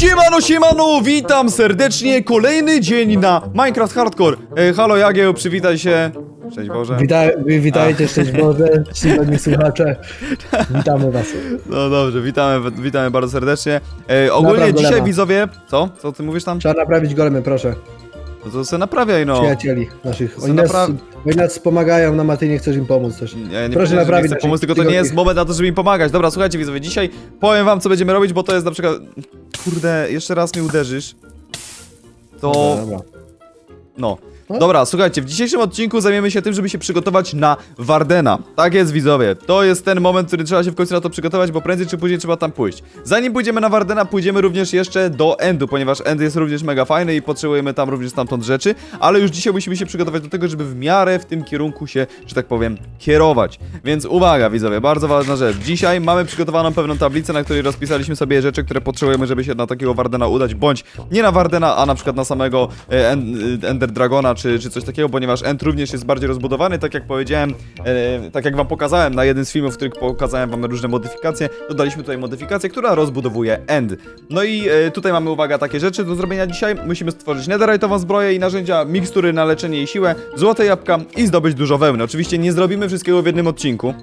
Siemano, siemano, witam serdecznie, kolejny dzień na Minecraft Hardcore. E, halo Jagieł, przywitaj się. Cześć Boże. Witaj, witajcie, szczęść Boże, czcigodni słuchacze. Witamy was. No dobrze, witamy, witamy bardzo serdecznie. E, ogólnie Naprawdę dzisiaj lewa. widzowie, co? Co ty mówisz tam? Trzeba naprawić golemy, proszę. No to se naprawiaj no. Przyjacieli naszych. Oni nas, napra- oni nas wspomagają nam, a ty nie chcesz im pomóc też. Ja nie Proszę nie naprawić chcę naszych pomóc, tylko to nie jest moment na to, żeby im pomagać. Dobra, słuchajcie widzowie, dzisiaj powiem wam co będziemy robić, bo to jest na przykład... Kurde, jeszcze raz mnie uderzysz. To... Dobra, dobra. No. No. Dobra, słuchajcie, w dzisiejszym odcinku zajmiemy się tym, żeby się przygotować na Wardena. Tak jest, widzowie. To jest ten moment, który trzeba się w końcu na to przygotować, bo prędzej czy później trzeba tam pójść. Zanim pójdziemy na Wardena, pójdziemy również jeszcze do Endu, ponieważ End jest również mega fajny i potrzebujemy tam również stamtąd rzeczy, ale już dzisiaj musimy się przygotować do tego, żeby w miarę w tym kierunku się, że tak powiem, kierować. Więc uwaga, widzowie, bardzo ważna rzecz. Dzisiaj mamy przygotowaną pewną tablicę, na której rozpisaliśmy sobie rzeczy, które potrzebujemy, żeby się na takiego Wardena udać, bądź nie na Wardena, a na przykład na samego e, e, Ender Dragona, czy, czy coś takiego, ponieważ End również jest bardziej rozbudowany, tak jak powiedziałem, e, tak jak wam pokazałem na jeden z filmów, w których pokazałem wam różne modyfikacje, dodaliśmy tutaj modyfikację, która rozbudowuje End. No i e, tutaj mamy, uwaga, takie rzeczy do zrobienia dzisiaj. Musimy stworzyć netherite'ową zbroję i narzędzia, mikstury na leczenie i siłę, złote jabłka i zdobyć dużo wełny. Oczywiście nie zrobimy wszystkiego w jednym odcinku,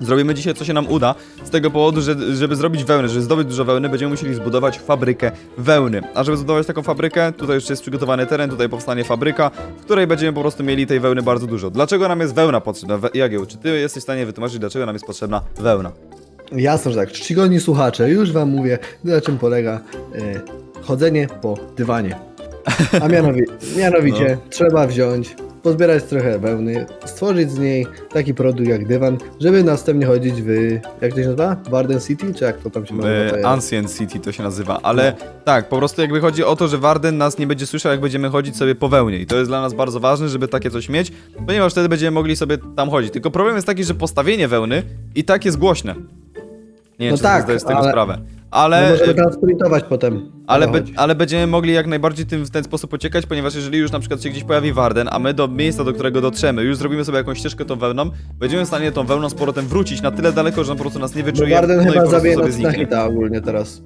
Zrobimy dzisiaj co się nam uda, z tego powodu, że żeby zrobić wełnę, żeby zdobyć dużo wełny, będziemy musieli zbudować fabrykę wełny. A żeby zbudować taką fabrykę, tutaj już jest przygotowany teren, tutaj powstanie fabryka, w której będziemy po prostu mieli tej wełny bardzo dużo. Dlaczego nam jest wełna potrzebna? We- Jagieł, czy ty jesteś w stanie wytłumaczyć, dlaczego nam jest potrzebna wełna? Jasno, że tak. Czcigodni słuchacze, już wam mówię, na czym polega e, chodzenie po dywanie. A mianowi mianowicie No. trzeba wziąć, pozbierać trochę wełny, stworzyć z niej taki produkt jak dywan, żeby następnie chodzić w, jak to się nazywa? Warden City? Czy jak to tam się nazywa? E, Ancient City to się nazywa, ale tak, po prostu jakby chodzi o to, że Warden nas nie będzie słyszał, jak będziemy chodzić sobie po wełnie i to jest dla nas bardzo ważne, żeby takie coś mieć, ponieważ wtedy będziemy mogli sobie tam chodzić. Tylko problem jest taki, że postawienie wełny i tak jest głośne. Nie wiem, No czy tak, zdajesz z tego ale- sprawę. No Ale, możemy transprintować potem. ale, be, ale będziemy mogli jak najbardziej tym, w ten sposób uciekać, ponieważ jeżeli już na przykład się gdzieś pojawi Warden, a my do miejsca, do którego dotrzemy, już zrobimy sobie jakąś ścieżkę tą wełną, będziemy w stanie tą wełną z powrotem wrócić na tyle daleko, że on po prostu nas nie Bo wyczuje, Warden no chyba zabije nas na hita ogólnie teraz.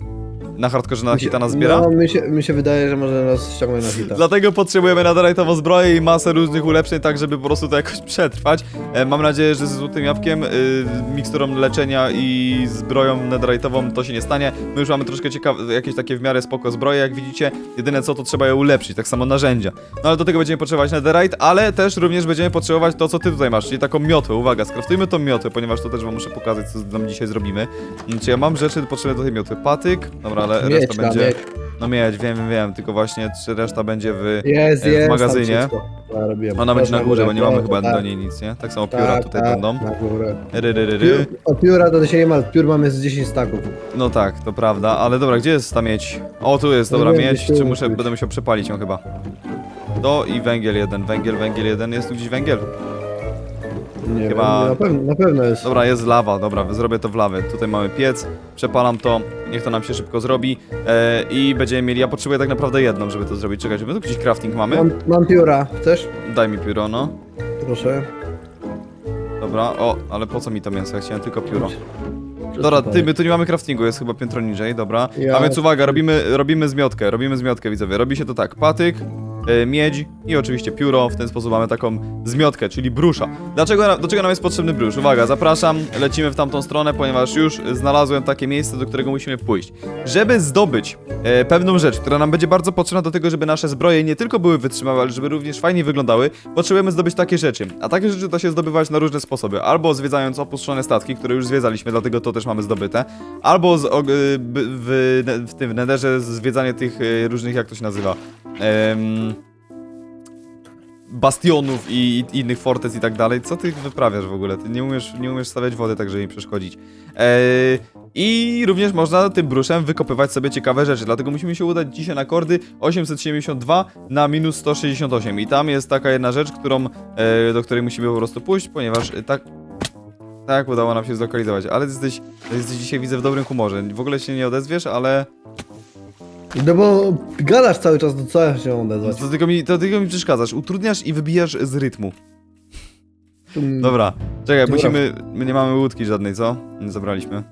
Na hardkorze na hita nas zbiera? No, mi się, mi się wydaje, że może nas ściągnąć na hita. Dlatego potrzebujemy netherite'ową zbroję i masę różnych ulepszeń, tak żeby po prostu to jakoś przetrwać. E, mam nadzieję, że ze złotym jabłkiem, y, miksturą leczenia i zbroją netherite'ową to się nie stanie. My już mamy troszkę ciekawe, jakieś takie w miarę spoko zbroje, jak widzicie. Jedyne co, to trzeba je ulepszyć, tak samo narzędzia. No ale do tego będziemy potrzebować netherite, ale też również będziemy potrzebować to, co ty tutaj masz, czyli taką miotłę. Uwaga, skraftujmy tą miotłę, ponieważ to też wam muszę pokazać, co tam dzisiaj zrobimy. Czy ja mam rzeczy potrzebne do tej miotły? Patyk, dobra, ale Mieć reszta będzie... mieć. No mieć, wiem, wiem, wiem, tylko właśnie czy reszta będzie w... Jest, e, w jest. magazynie. Ja. Ona będzie na górze, bo nie mamy chyba tak, do niej nic, nie? Tak samo pióra tak, tutaj tak, będą. Na górę. Ry, ry, ry, ry. Piór, o pióra to się nie ma, piór mamy z 10 staków. No tak, to prawda, ale dobra, gdzie jest ta miedź? O, tu jest, No dobra, wiem, miedź, czy muszę, będę musiał przepalić ją chyba. To i węgiel jeden, węgiel, węgiel jeden, jest tu gdzieś węgiel? Nie Chyba- wiem, na pewno, na pewno jest. Dobra, jest lawa, dobra, zrobię to w lawę. Tutaj mamy piec, przepalam to, niech to nam się szybko zrobi e, i będziemy mieli, ja potrzebuję tak naprawdę jedną, żeby to zrobić. Czekajcie, my tu gdzieś crafting mamy? Mam, mam pióra, chcesz? Daj mi pióro, no. Proszę. Dobra, o, ale po co mi to mięso? Ja chciałem tylko pióro. Dobra, ty, my tu nie mamy craftingu, jest chyba piętro niżej, dobra. Ja- A więc uwaga, robimy, robimy zmiotkę, robimy zmiotkę, widzowie. Robi się to tak, patyk, miedź i oczywiście pióro. W ten sposób mamy taką zmiotkę, czyli brusza. Dlaczego, do czego nam jest potrzebny brusz? Uwaga, zapraszam, lecimy w tamtą stronę, ponieważ już znalazłem takie miejsce, do którego musimy pójść. Żeby zdobyć e, pewną rzecz, która nam będzie bardzo potrzebna do tego, żeby nasze zbroje nie tylko były wytrzymałe, ale żeby również fajnie wyglądały, potrzebujemy zdobyć takie rzeczy. A takie rzeczy da się zdobywać na różne sposoby. Albo zwiedzając opuszczone statki, które już zwiedzaliśmy, dlatego to też mamy zdobyte. Albo z, y, b- w, ne- w tym w nederze zwiedzanie tych y, różnych, jak to się nazywa, em, bastionów i, i innych fortec i tak dalej. Co ty wyprawiasz w ogóle? Ty nie umiesz, nie umiesz stawiać wody, tak żeby mi przeszkodzić. E, I również można tym bruszem wykopywać sobie ciekawe rzeczy, dlatego musimy się udać dzisiaj na kordy 872 na minus 168 i tam jest taka jedna rzecz, którą, e, do której musimy po prostu pójść, ponieważ e, tak... Tak, udało nam się zlokalizować, ale jesteś, jesteś dzisiaj, widzę, w dobrym humorze. W ogóle się nie odezwiesz, ale No bo gadasz cały czas, to co ja się odezwać? to tylko, mi, to tylko mi przeszkadzasz. Utrudniasz i wybijasz z rytmu. Tu- Dobra, czekaj, Dobra. musimy... My nie mamy łódki żadnej, co? Nie zabraliśmy.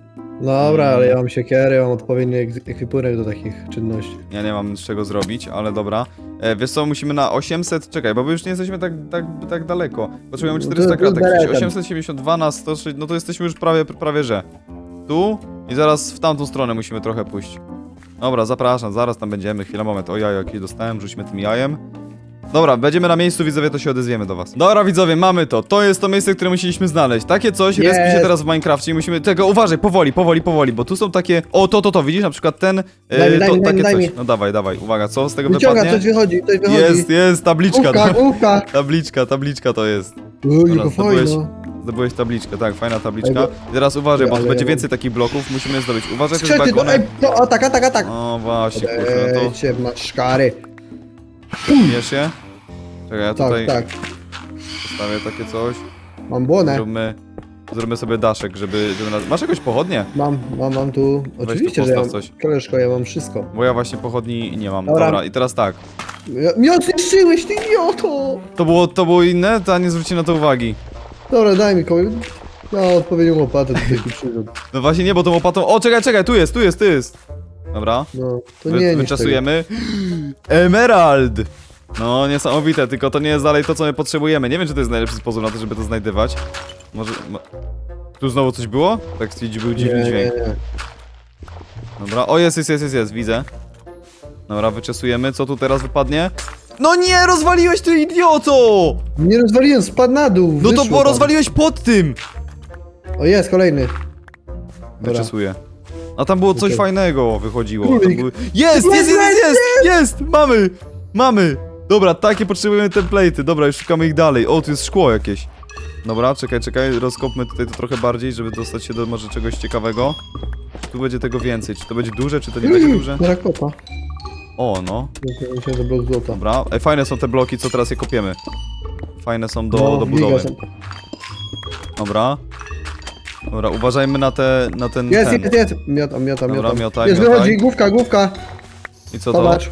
Dobra, ale ja mam siekierę, mam odpowiedni ek- ekwipunek do takich czynności. Ja nie mam z czego zrobić, ale dobra. E, wiesz co, musimy na 800, czekaj, bo my już nie jesteśmy tak, tak, tak daleko. Potrzebujemy No to- 400 to kratek, daleko. czyli 872 na 106, no to jesteśmy już prawie, prawie że. Tu i zaraz w tamtą stronę musimy trochę pójść. Dobra, zapraszam, zaraz tam będziemy, chwila, moment. O jaju, jaki dostałem, rzućmy tym jajem. Dobra, będziemy na miejscu, widzowie, to się odezwiemy do was. Dobra, widzowie, mamy to. To jest to miejsce, które musieliśmy znaleźć. Takie coś Jest. respi się teraz w Minecrafcie i musimy... Tego, uważaj, powoli, powoli, powoli, bo tu są takie... O, to, to, to, widzisz? Na przykład ten... Daj mi, daj to, mi, daj takie mi, daj coś. mi. No dawaj, dawaj, uwaga, co z tego Wyciąga, wypadnie? coś wychodzi, coś wychodzi. Jest, jest, tabliczka. Główka, no. główka. Tabliczka, tabliczka to jest. Uj, Dobra, fajno. Zdobyłeś tabliczkę, tak, fajna tabliczka. I teraz uważaj, bo będzie więcej takich bloków, musimy je zdobyć. Uważaj też Skrzety, to, balkonem. ej, to, a tak, a tak, a tak. O właśnie, kurczę, no to Ejcie, masz szkary. wiesz je? Czekaj, ja Tak, tutaj tak. postawię takie coś. Mam błonę. Zróbmy, zróbmy sobie daszek, żeby... żeby. Masz jakąś pochodnie? Mam, mam, mam tu. Oczywiście, że ja mam. coś. Koleżko, ja mam wszystko. Bo ja właśnie pochodni nie mam. Dobra. Dobra, i teraz tak. Ja- Mnie odniszczyłeś, ty idioto! To było, to było inne? To nie zwróci na to uwagi. Dobra, daj mi komuś. Ja odpowiednią łopatę tutaj tu przyrzut. No właśnie nie, bo tą łopatą... O, czekaj, czekaj, tu jest, tu jest, tu jest. Dobra. No, to Wy, nie niszcz wyczasujemy. Emerald! No, niesamowite, tylko to nie jest dalej to, co my potrzebujemy. Nie wiem, czy to jest najlepszy sposób na to, żeby to znajdywać. Może... mo- Tu znowu coś było? Tak stwierdzi, był dziwny nie, dźwięk. Nie, nie. Dobra, o jest, jest, jest, jest, jest, widzę. Dobra, wyczesujemy, co tu teraz wypadnie? No nie, rozwaliłeś ty idioto! Nie rozwaliłem, spadł na dół. No to wyszło bo tam. rozwaliłeś pod tym! O, jest kolejny. Dobra. Wyczesuję. A tam było coś Okej. fajnego, wychodziło. Tam Królik. były... Jest, jest, jest, jest, jest! Mamy! Mamy! Dobra, takie potrzebujemy template'y. Dobra, już szukamy ich dalej. O, tu jest szkło jakieś. Dobra, czekaj, czekaj, rozkopmy tutaj to trochę bardziej, żeby dostać się do może czegoś ciekawego. Czy tu będzie tego więcej? Czy to będzie duże, czy to nie będzie duże? Rakota. O, no. Złota. Dobra. Ej, fajne są te bloki, co teraz je kopiemy. Fajne są do, No, do giga budowy. są. Dobra. Dobra, uważajmy na, te, na ten... Jest, ten. jest, jest. Miota, miota, Dobra, miota. miotaj, Jest, miotaj. wychodzi, główka, główka. I co to? Zobacz.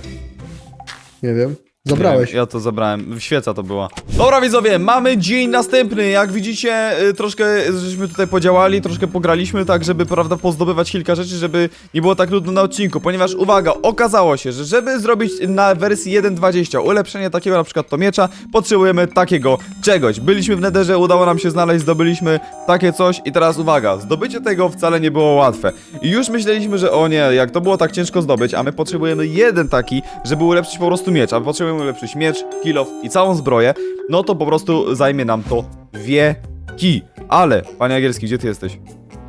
Nie wiem. Nie Zabrałeś. wiem, ja to zabrałem. Świeca to była. Dobra widzowie, mamy dzień następny. Jak widzicie, y, troszkę żeśmy tutaj podziałali, troszkę pograliśmy, tak żeby, prawda, pozdobywać kilka rzeczy, żeby nie było tak nudno na odcinku. Ponieważ, uwaga, okazało się, że żeby zrobić na wersji 1.20 ulepszenie takiego na przykład to miecza, potrzebujemy takiego czegoś. Byliśmy w Netherze, udało nam się znaleźć, zdobyliśmy takie coś i teraz uwaga, zdobycie tego wcale nie było łatwe. I już myśleliśmy, że o nie, jak to było tak ciężko zdobyć, a my potrzebujemy jeden taki, żeby ulepszyć po prostu miecz, a potrzebujemy ulepszyć miecz, kill off i całą zbroję, no to po prostu zajmie nam to wieki. Ale, panie Agielski, gdzie ty jesteś?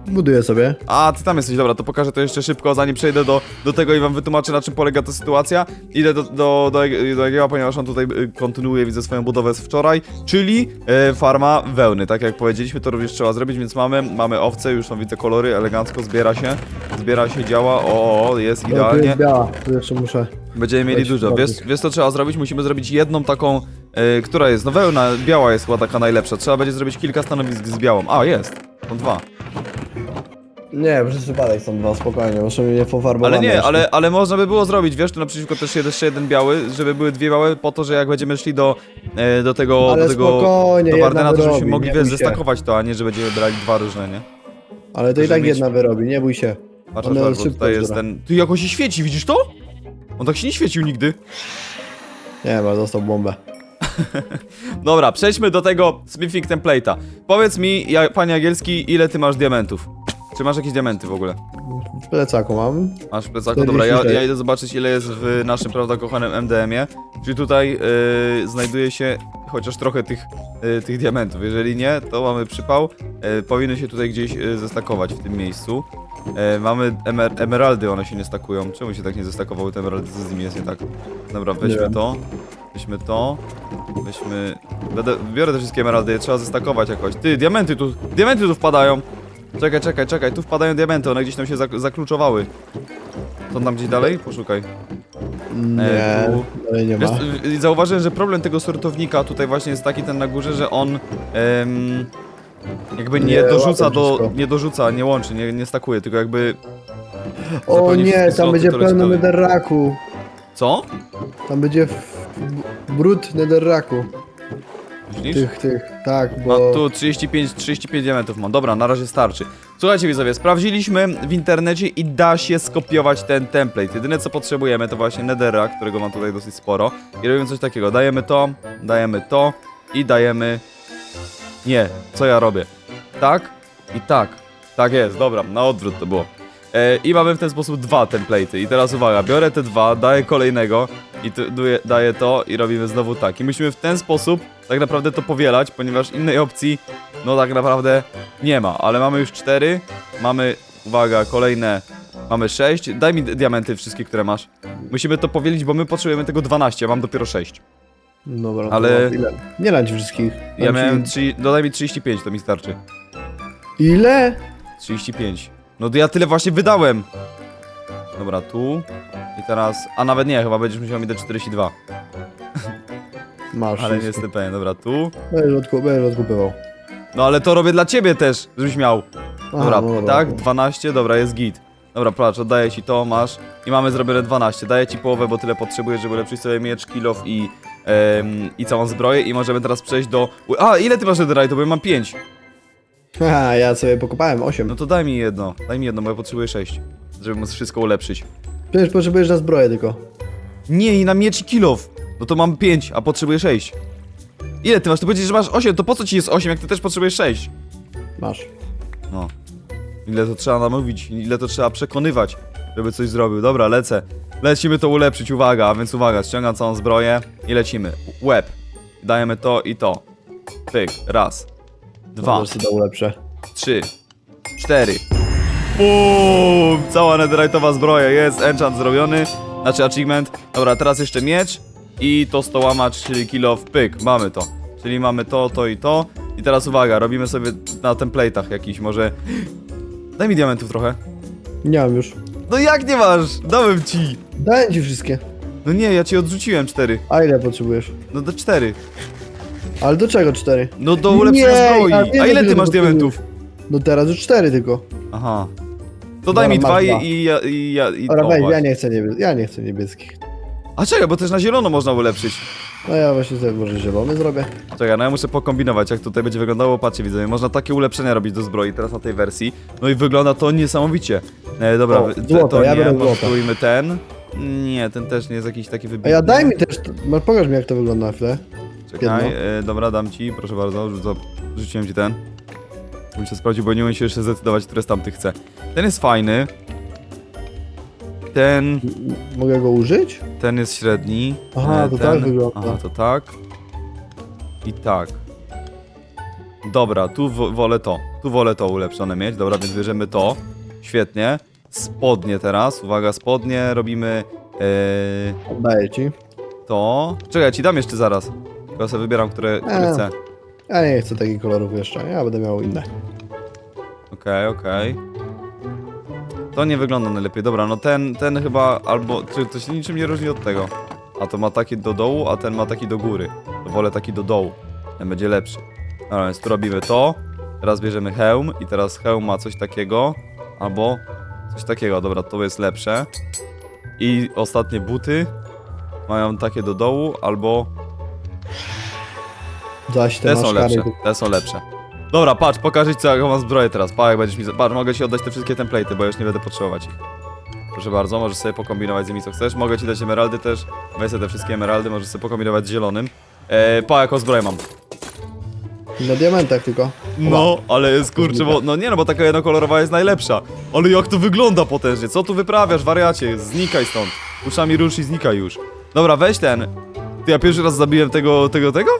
Buduję sobie. A, ty tam jesteś, dobra, to pokażę to jeszcze szybko, zanim przejdę do, do tego i wam wytłumaczę, na czym polega ta sytuacja. Idę do, do, do, do Egieła, ponieważ on tutaj y, kontynuuje, widzę, swoją budowę z wczoraj, czyli e, farma wełny. Tak jak powiedzieliśmy, to również trzeba zrobić, więc mamy, mamy owce, już są, widzę, kolory, elegancko, zbiera się, zbiera się, działa, o, o jest No, tu idealnie. jest biała. Tu jeszcze muszę. Będziemy mieli Weź dużo. Wiesz, wiesz co trzeba zrobić? Musimy zrobić jedną taką, e, która jest, no wełna, biała jest chyba taka najlepsza. Trzeba będzie zrobić kilka stanowisk z białą. A, jest. Są dwa. Nie, przez przypadek są dwa, spokojnie, muszę mnie nie pofarbowane Ale nie, ale, ale można by było zrobić, wiesz, tu naprzeciwko też jeszcze jeden biały, żeby były dwie białe, po to, że jak będziemy szli do, e, do tego, Ale do tego, spokojnie, do jedna Wardena, to żebyśmy wyrobi, mogli, nie wiesz, bój się. zestakować to, a nie, że będziemy brali dwa różne, nie? Ale to i żeby tak mieć- jedna wyrobi, nie bój się. Patrz, One patrz, bo szybko tutaj jest ten... Ty, jakoś się świeci, widzisz to? On tak się nie świecił nigdy. Nie ma, dostał bombę. Dobra, przejdźmy do tego Smithing Template'a. Powiedz mi, ja, panie Agielski, ile ty masz diamentów? Czy masz jakieś diamenty w ogóle? W plecaku mam. Masz w plecaku? Dobra, ja, 46. ja idę zobaczyć ile jest w naszym, prawda, kochanym MDM-ie. Czyli tutaj yy, znajduje się chociaż trochę tych, yy, tych diamentów. Jeżeli nie, to mamy przypał. Yy, powinny się tutaj gdzieś yy, zestakować w tym miejscu. Yy, mamy emer emeraldy, one się nie stakują. Czemu się tak nie zestakowały te emeraldy? Co z nimi jest nie tak? Dobra, weźmy to. Weźmy to. Weźmy... Będę, biorę te wszystkie emeraldy, je trzeba zestakować jakoś. Ty, diamenty tu, diamenty tu wpadają. Czekaj, czekaj, czekaj, tu wpadają diamenty, one gdzieś tam się zak zakluczowały. Są tam gdzieś dalej? Poszukaj. Nie, tu- dalej nie ma. Wiesz, zauważyłem, że problem tego sortownika tutaj właśnie jest taki ten na górze, że on em, jakby nie, Nie dorzuca do, wszystko. nie dorzuca, nie łączy, nie, nie stakuje, tylko jakby... O nie, tam sloty, będzie to leci pełno dalej. netherraku. Co? Tam będzie w- brud netherraku. Myślisz? Tych, tych, tak, No bo... tu 35, 35 diamentów mam. Dobra, na razie starczy. Słuchajcie widzowie, sprawdziliśmy w internecie i da się skopiować ten template. Jedyne co potrzebujemy to właśnie Nethera, którego mam tutaj dosyć sporo. I robimy coś takiego, dajemy to, dajemy to i dajemy... Nie, co ja robię? Tak i tak. Tak jest, dobra, na odwrót to było. E, I mamy w ten sposób dwa template'y. I teraz uwaga, biorę te dwa, daję kolejnego i daję to i robimy znowu tak. I musimy w ten sposób tak naprawdę to powielać, ponieważ innej opcji no tak naprawdę nie ma. Ale mamy już cztery, mamy, uwaga, kolejne, mamy sześć. Daj mi di- diamenty wszystkie, które masz. Musimy to powielić, bo my potrzebujemy tego 12, a mam dopiero 6. Dobra, Ale- to ile? Nie lać wszystkich. Ja Dam miałem ci- 3, dodaj mi 35, to mi starczy. Ile? 35. No to ja tyle właśnie wydałem. Dobra, tu. I teraz. A nawet nie, chyba będziesz musiał mi dać 42. Masz. Ale nie wszystko. jestem pewien. Dobra, tu. Będziesz, odku- będziesz odkupywał. No ale to robię dla ciebie też, żebyś miał. Aha, Dobra, no tak, 12, dobra, jest git. Dobra, patrz, oddaję ci to, masz. I mamy zrobione 12. Daję ci połowę, bo tyle potrzebuję, żeby ulepszyć sobie miecz, kilof i, em, i całą zbroję. I możemy teraz przejść do. A, ile ty masz netherite'u? Bo ja mam 5. Haha, ja sobie pokopałem 8. No to daj mi jedno. Daj mi jedno, bo ja potrzebuję 6. Żeby móc wszystko ulepszyć. Przecież potrzebujesz na zbroję tylko. Nie, i na miecz i kilof. No to mam 5, a potrzebuję 6. Ile ty masz? Ty powiedziesz, że masz 8, to po co ci jest 8, jak ty też potrzebujesz 6? Masz. No. Ile to trzeba namówić, ile to trzeba przekonywać, żeby coś zrobił. Dobra, lecę. Lecimy to ulepszyć, uwaga, a więc uwaga, ściągam całą zbroję i lecimy. Łeb. Dajemy to i to. Pyk, raz. Dwa, Może sobie to ulepszę. trzy, cztery. Bum! Cała netherite'owa zbroja, jest enchant zrobiony, znaczy achievement. Dobra, teraz jeszcze miecz i to stołamacz, czyli kill of pyk, mamy to. Czyli mamy to, to i to. I teraz uwaga, robimy sobie na template'ach jakiś może... Daj mi diamentów trochę. Nie mam już. No jak nie masz? Dałem ci. Daję ci wszystkie. No nie, ja ci odrzuciłem cztery. A ile potrzebujesz? No do cztery. Ale do czego cztery? No do ulepszenia Nie, zbroi. ja wiem, A ile ile ty masz diamentów? No teraz już cztery tylko. Aha. To daj Dobra, mi masz dwa i, dwa. i ja... I, ja i Dobra, o, weź, ja właśnie. nie chcę niebie... ja nie chcę niebieskich. A czekaj, bo też na zielono można ulepszyć. No ja właśnie sobie może zielony zrobię. Czekaj, no ja muszę pokombinować, jak tutaj będzie wyglądało. Patrzcie, widzę, można takie ulepszenia robić do zbroi teraz na tej wersji. No i wygląda to niesamowicie. E, dobra, O, złoto, to ja nie, biorę złoto. spróbujmy ten. Nie, ten też nie jest jakiś taki A wybitny. ja daj mi też... No, pokaż mi jak to wygląda na chwilę. Czekaj, jedno. e, dobra, dam ci, proszę bardzo, rzucam, rzuciłem ci ten. Muszę sprawdzić, bo nie umiem się jeszcze zdecydować, które z tamtych chcę. Ten jest fajny. Ten, Mogę go użyć? ten jest średni. Aha, e, to ten, tak wygląda. Aha, to tak. I tak. Dobra, tu wo- wolę to. Tu wolę to ulepszone mieć. Dobra, więc bierzemy to. Świetnie. Spodnie teraz. Uwaga, spodnie robimy e, Oddaję ci. to. Czekaj, ja ci dam jeszcze zaraz. Tylko ja sobie wybieram, które, które E. chcę. Ja nie chcę takich kolorów jeszcze, ja będę miał inne. Okej, okej. To nie wygląda najlepiej. Dobra, no ten, ten chyba albo... Czy to się niczym nie różni od tego? A to ma taki do dołu, a ten ma taki do góry. To wolę taki do dołu. Ten będzie lepszy. Dobra, więc tu robimy to. Teraz bierzemy hełm i teraz hełm ma coś takiego. Albo coś takiego. Dobra, to jest lepsze. I ostatnie buty mają takie do dołu, albo Zaś te te są lepsze. Te są lepsze. Dobra, patrz, pokażę ci co jaką mam zbroję teraz. Pa, jak będziesz mi... Patrz, mogę ci oddać te wszystkie template'y, bo już nie będę potrzebować ich. Proszę bardzo, możesz sobie pokombinować z nimi co chcesz. Mogę ci dać emeraldy też. Weź sobie te wszystkie emeraldy, możesz sobie pokombinować z zielonym. E, pa, jaką zbroję mam. Na diamentach tylko. No, ale jest kurczę, bo... No nie no, bo taka jednokolorowa jest najlepsza. Ale jak to wygląda potężnie? Co tu wyprawiasz, wariacie? Znikaj stąd. Uszami rusz i znikaj już. Dobra, weź ten. Ty, ja pierwszy raz zabiłem tego, tego, tego?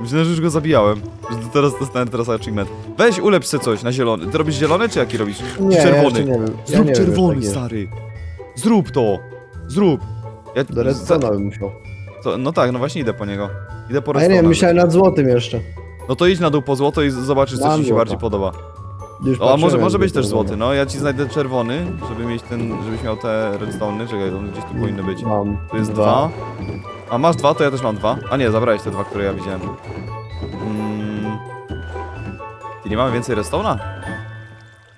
Myślę, że już go zabijałem. Że teraz dostałem teraz achievement. Weź ulepsz sobie coś na zielony. Ty robisz zielony, czy jaki robisz? Nie, ja czerwony. jeszcze nie wiem. Ja Zrób nie wiem, czerwony, jak jest. stary. Zrób to. Zrób. Ja, Do redstone'a bym musiał. to, no tak, no właśnie idę po niego. Idę po A ja nie wiem, myślałem nad złotym jeszcze. No to idź na dół po złoto i zobaczysz, co Mam ci się bardziej podoba. Już O, a może, może być też złoty, no. Ja ci znajdę czerwony, żeby mieć ten, żebyś miał te redstone'y. Czekaj, one gdzieś tu powinny być. Mam. Tu jest dwa. A masz dwa, to ja też mam dwa. A nie, zabrałeś te dwa, które ja widziałem. Mm. I nie mamy więcej redstone'a?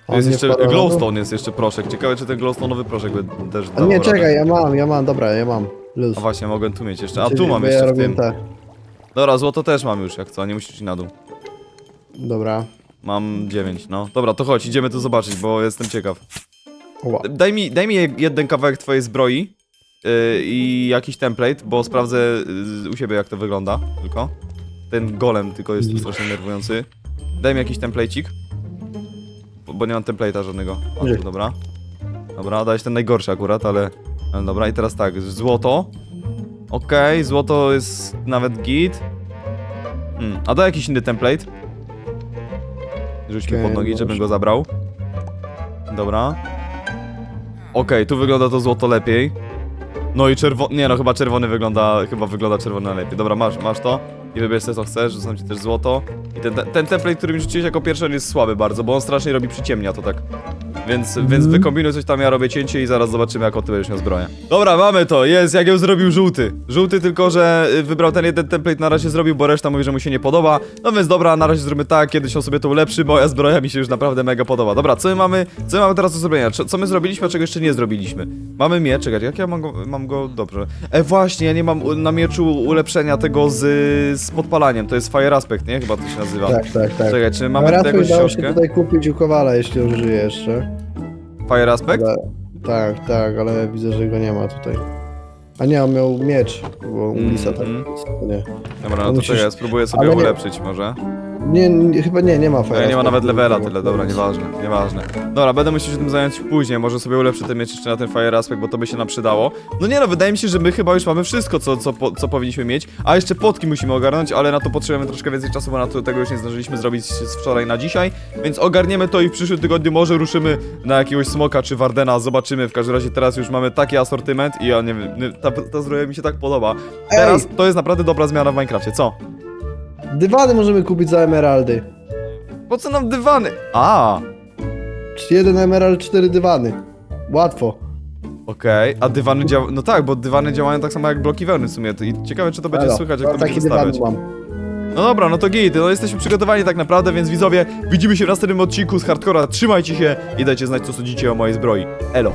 Tu jest jeszcze, glowstone jest jeszcze proszek. Ciekawe, czy ten glowstone'owy proszek by też A dawał nie, radę. czekaj, ja mam, ja mam, dobra, ja mam. Luz. A właśnie, mogę tu mieć jeszcze. A Czyli- tu mam bo jeszcze ja w robię tym. te. Dobra, złoto też mam już, jak co, nie musisz iść na dół. Dobra. mam 9, no. Dobra, to chodź, idziemy to zobaczyć, bo jestem ciekaw. Ła. Daj mi, daj mi jeden kawałek twojej zbroi yy, i jakiś template, bo sprawdzę yy, u siebie jak to wygląda, tylko. Ten golem tylko jest tu strasznie nerwujący. Daj mi jakiś templatecik. Bo, bo nie mam template'a żadnego. Nie. tu, dobra. Dobra, dałeś ten najgorszy akurat, ale... ale dobra, i teraz tak, złoto. Okej, złoto jest nawet git. Hmm, a daj jakiś inny template. Rzuć mi Okej, pod nogi, dobrze. żebym go zabrał. Dobra. Okej, tu wygląda to złoto lepiej. No i czerwony, nie no, chyba czerwony wygląda, chyba wygląda czerwony lepiej. Dobra, masz, masz to i wybierz sobie co chcesz, rzucam ci też złoto. I ten, ten template, który mi rzuciłeś jako pierwszy, on jest słaby bardzo, bo on strasznie robi przyciemnia to tak. Więc, więc wykombinuj coś tam, ja robię cięcie i zaraz zobaczymy, jaką ty będziesz miał zbroję. Dobra, mamy to, jest, jak ją zrobił żółty. Żółty tylko, że y, wybrał ten jeden template, na razie zrobił, bo reszta mówi, że mu się nie podoba. No więc dobra, na razie zróbmy tak, kiedyś on sobie to ulepszy, moja zbroja mi się już naprawdę mega podoba. Dobra, co my mamy, co my mamy teraz do zrobienia? Co- my zrobiliśmy, a czego jeszcze nie zrobiliśmy? Mamy miecz, czekaj, jak ja mam go, mam go, dobrze. E, właśnie, ja nie mam na mieczu ulepszenia tego z, z podpalaniem, to jest Fire Aspect, nie? Chyba to się nazywa. Tak, tak, tak. Czekaj, czy mamy tutaj jakąś udało się książkę? tutaj kupić u Kowala, jeśli jeszcze. Fire Aspect? Ale, tak, tak, ale widzę, że go nie ma tutaj. A nie, on miał miecz, bo u Mm, Lisa tak nie. Dobra, no To to musisz- czekaj, ja spróbuję sobie ale nie- ulepszyć może. Nie, nie, chyba nie, nie ma No, fajnego. ja nie ma nawet levela tyle, dobra, nieważne, nieważne. Dobra, będę musiał się tym zająć później, może sobie ulepszę ten miecz jeszcze na ten Fire Aspect, bo to by się nam przydało. No nie no, wydaje mi się, że my chyba już mamy wszystko, co, co, po, co powinniśmy mieć, a jeszcze potki musimy ogarnąć, ale na to potrzebujemy troszkę więcej czasu, bo na to tego już nie zdążyliśmy zrobić z wczoraj na dzisiaj, więc ogarniemy to i w przyszłym tygodniu może ruszymy na jakiegoś smoka czy Wardena, zobaczymy, w każdym razie teraz już mamy taki asortyment i ja nie wiem, ta, ta zbroja mi się tak podoba. Teraz to jest naprawdę dobra zmiana w Minecrafcie, co? Dywany możemy kupić za emeraldy. Po co nam dywany? A, Jeden emerald, cztery dywany. Łatwo. Okej, a dywany działają. No tak, bo dywany działają tak samo jak bloki wełny w sumie. To- I ciekawe, czy to będzie Elo, słychać, jak to taki będzie dywan stawiać. mam. No dobra, no to git, no jesteśmy przygotowani tak naprawdę, więc widzowie, widzimy się w następnym odcinku z Hardcora. Trzymajcie się i dajcie znać, co sądzicie o mojej zbroi. Elo.